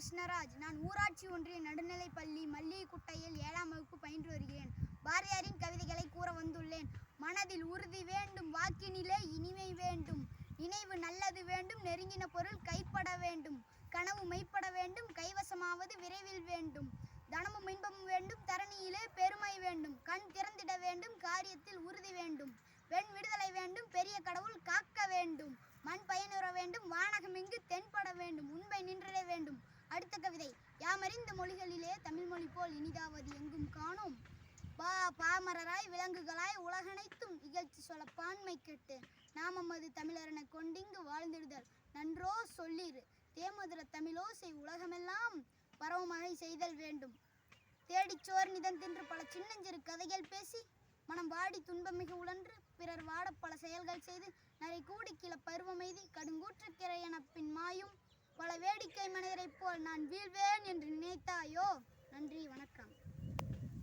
கிருஷ்ணராஜ் நான் ஊராட்சி ஒன்றிய நடுநிலைப் பள்ளி மல்லிகுட்டையில் ஏழாம் வகுப்பு பயின்று வருகிறேன். பாரதியாரின் கவிதைகளை கூற வந்துள்ளேன். மனதில் உறுதி வேண்டும் வாக்கினிலே இனிமை வேண்டும். நினைவு நல்லது வேண்டும் நெருங்கின பொருள் கைப்பட வேண்டும். கனவு மெய்ப்பட வேண்டும் கைவசமாவது விரைவில் வேண்டும். தனமும் இன்பமும் வேண்டும் தரணியிலே பெருமை வேண்டும். கண் திற யாமறிந்த மொழிகளிலே தமிழ் மொழி போல் இனிதாவது எங்கும் காணோம். பா பாமரராய் விலங்குகளாய் உலகனைத்தும் இகழ்ச்சி சொல்ல பான்மை கெட்டு. நாமம் அது தமிழரனை கொண்டிங்கு வாழ்ந்திடுதல். நன்றோ சொல்லிரு. தேமதுர தமிழோசை உலகமெல்லாம் பரவமகை செய்தல் வேண்டும். தேடிச் சோர் தின்று பல சின்னஞ்சிறு கதைகள் பேசி மனம் வாடி துன்பமிகு உழன்று பிறர் வாட பல செயல்கள் செய்து நரை கூடி கிள பருவமெய்தி கடுங்கூற்றுக்கிறை என பின் மாயும் இயற்கை மனிதரைப் போல் நான் வீழ்வேன் என்று நினைத்தாயோ? நன்றி வணக்கம்.